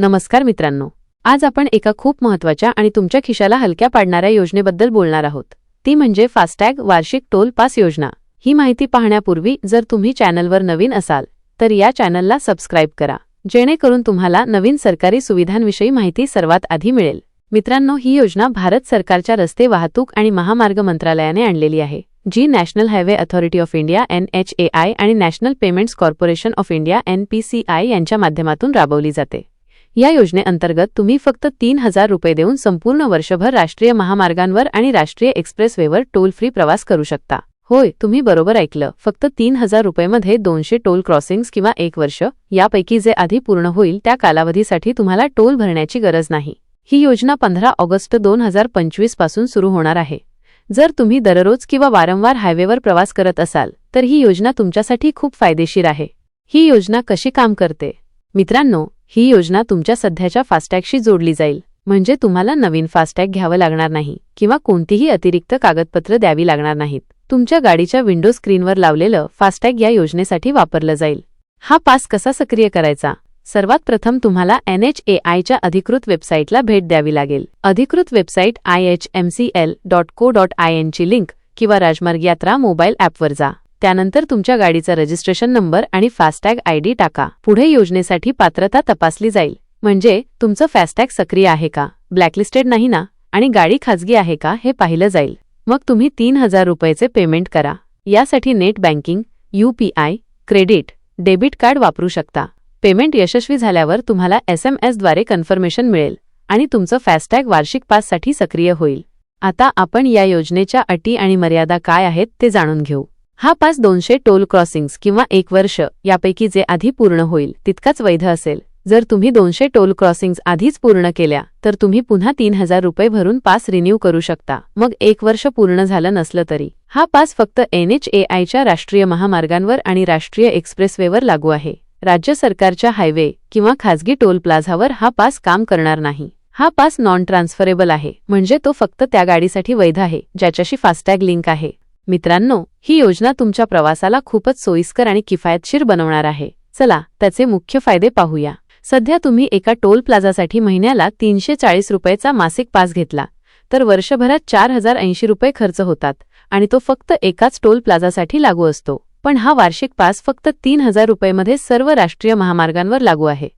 नमस्कार मित्रांनो. आज आपण एका खूप महत्त्वाच्या आणि तुमच्या खिशाला हलक्या पाडणाऱ्या योजनेबद्दल बोलणार आहोत. ती म्हणजे फास्टॅग वार्षिक टोल पास योजना. ही माहिती पाहण्यापूर्वी जर तुम्ही चॅनलवर नवीन असाल तर या चॅनलला सबस्क्राईब करा. जेणेकरून तुम्हाला नवीन सरकारी सुविधांविषयी माहिती सर्वात आधी मिळेल. मित्रांनो ही योजना भारत सरकारच्या रस्ते वाहतूक आणि महामार्ग मंत्रालयाने आणलेली आहे जी national highway authority of India N H A I आणि national payments corporation of India N P C I यांच्या माध्यमातून राबवली जाते. या योजनेअंतर्गत तुम्ही फक्त तीन हजार रुपये देऊन संपूर्ण वर्षभर राष्ट्रीय महामार्गांवर आणि राष्ट्रीय एक्सप्रेसवेवर टोल फ्री प्रवास करू शकता. होय तुम्ही बरोबर ऐकलं. फक्त तीन हजार रुपयेमध्ये दोनशे टोल क्रॉसिंग्स किंवा एक वर्ष यापैकी जे आधी पूर्ण होईल त्या कालावधीसाठी तुम्हाला टोल भरण्याची गरज नाही. ही योजना पंधरा ऑगस्ट दोन हजार पंचवीसपासून सुरू होणार आहे. जर तुम्ही दररोज किंवा वारंवार हायवेवर प्रवास करत असाल तर ही योजना तुमच्यासाठी खूप फायदेशीर आहे. ही योजना कशी काम करते? मित्रांनो ही योजना तुमच्या सध्याच्या फास्टॅगशी जोडली जाईल. म्हणजे तुम्हाला नवीन फास्टॅग घ्यावं लागणार नाही किंवा कोणतीही अतिरिक्त कागदपत्र द्यावी लागणार नाहीत. तुमच्या गाडीच्या विंडो स्क्रीनवर लावलेलं फास्टॅग या योजनेसाठी वापरलं जाईल. हा पास कसा सक्रिय करायचा? सर्वात प्रथम तुम्हाला एन एच ए आयच्या अधिकृत वेबसाईटला भेट द्यावी लागेल. अधिकृत website I H M C L dot co dot I एनची link किंवा राजमार्ग यात्रा मोबाईल ॲपवर जा. त्यानंतर तुमच्या गाडीचा रजिस्ट्रेशन नंबर आणि फास्टॅग आयडी टाका. पुढे योजनेसाठी पात्रता तपासली जाईल. म्हणजे तुमचं फास्टॅग सक्रिय आहे का? ब्लॅकलिस्टेड नाही ना? आणि गाडी खाजगी आहे का? हे पाहिलं जाईल. मग तुम्ही तीन हजार रुपयेचे पेमेंट करा. यासाठी net banking UPI credit debit card वापरू शकता. पेमेंट यशस्वी झाल्यावर तुम्हाला एस एम एसद्वारे कन्फर्मेशन मिळेल आणि तुमचं फास्टॅग वार्षिक पाससाठी सक्रिय होईल. आता आपण या योजनेच्या अटी आणि मर्यादा काय आहेत ते जाणून घेऊ. हा पास दोनशे टोल क्रॉसिंग्स किंवा एक वर्ष यापैकी जे आधी पूर्ण होईल तितकाच वैध असेल. जर तुम्ही दोनशे टोल क्रॉसिंग्स आधीच पूर्ण केल्या तर तुम्ही पुन्हा तीन हजार रुपये भरून पास रिन्यू करू शकता. मग एक वर्ष पूर्ण झालं नसलं तरी. हा पास फक्त एन एच ए आयच्या राष्ट्रीय महामार्गांवर आणि राष्ट्रीय एक्सप्रेसवेवर लागू आहे. राज्य सरकारच्या हायवे किंवा खाजगी टोल प्लाझावर हा पास काम करणार नाही. हा पास नॉन ट्रान्सफरेबल आहे म्हणजे तो फक्त त्या गाडीसाठी वैध आहे ज्याच्याशी फास्टॅग लिंक आहे. मित्रांनो ही योजना तुमच्या प्रवासाला खूपच सोयीस्कर आणि किफायतशीर बनवणार आहे. चला त्याचे मुख्य फायदे पाहूया. सध्या तुम्ही एका टोल प्लाझासाठी महिन्याला तीनशे चाळीस रुपयेचा मासिक पास घेतला तर वर्षभरात चार हजार ऐंशी रुपये खर्च होतात आणि तो फक्त एकाच टोल प्लाझासाठी लागू असतो. पण हा वार्षिक पास फक्त तीन हजार रुपयेमध्ये सर्व राष्ट्रीय महामार्गांवर लागू आहे.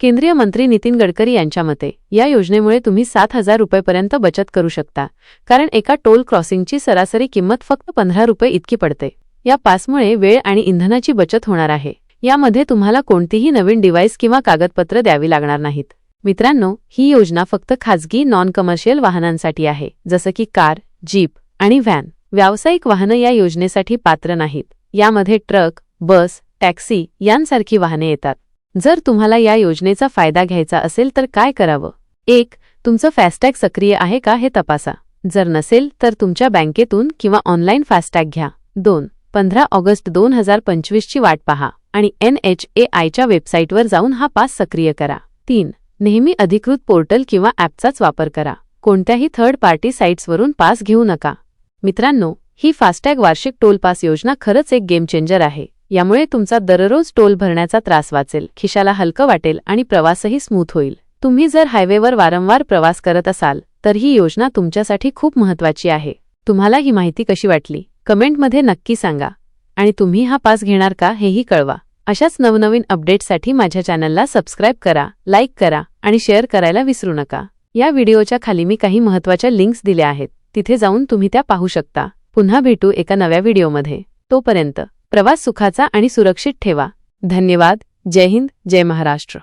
केंद्रीय मंत्री नितीन गडकरी यांच्या मते या योजनेमुळे तुम्ही सात हजार रुपयेपर्यंत बचत करू शकता कारण एका टोल क्रॉसिंगची सरासरी किंमत फक्त पंधरा रुपये इतकी पडते. या पासमुळे वेळ आणि इंधनाची बचत होणार आहे. यामध्ये तुम्हाला कोणतीही नवीन डिव्हाइस किंवा कागदपत्र द्यावी लागणार नाहीत. मित्रांनो ही योजना फक्त खाजगी नॉन कमर्शियल वाहनांसाठी आहे जसं की कार जीप आणि व्हॅन. व्यावसायिक वाहनं या योजनेसाठी पात्र नाहीत. यामध्ये ट्रक बस टॅक्सी यांसारखी वाहने येतात. जर तुम्हाला या योजनेचा फायदा घ्यायचा असेल तर काय करावं? एक तुमचं फास्टॅग सक्रिय आहे का हे तपासा. जर नसेल तर तुमच्या बँकेतून किंवा ऑनलाईन फास्टॅग घ्या. दोन पंधरा ऑगस्ट दोन हजार पंचवीसची वाट पहा आणि एन एच ए आयच्या वेबसाईटवर जाऊन हा पास सक्रिय करा. तीन नेहमी अधिकृत पोर्टल किंवा ॲपचाच वापर करा. कोणत्याही थर्ड पार्टी साईट्सवरून पास घेऊ नका. मित्रांनो ही फास्टॅग वार्षिक टोल पास योजना खरंच एक गेम चेंजर आहे. यामुळे तुमचा दररोज टोल भरण्याचा त्रास वाचेल खिशाला हलकं वाटेल आणि प्रवासही स्मूथ होईल. तुम्ही जर हायवेवर वारंवार प्रवास करत असाल तर ही योजना तुमच्यासाठी खूप महत्वाची आहे. तुम्हाला ही माहिती कशी वाटली? कमेंटमध्ये नक्की सांगा. आणि तुम्ही हा पास घेणार का हेही कळवा. अशाच नवनवीन अपडेट्ससाठी माझ्या चॅनलला सबस्क्राईब करा लाईक करा आणि शेअर करायला विसरू नका. या व्हिडिओच्या खाली मी काही महत्त्वाच्या लिंक्स दिल्या आहेत. तिथे जाऊन तुम्ही त्या पाहू शकता. पुन्हा भेटू एका नव्या व्हिडिओमध्ये. तोपर्यंत प्रवास सुखाचा आणि सुरक्षित ठेवा. धन्यवाद. जय हिंद. जय महाराष्ट्र.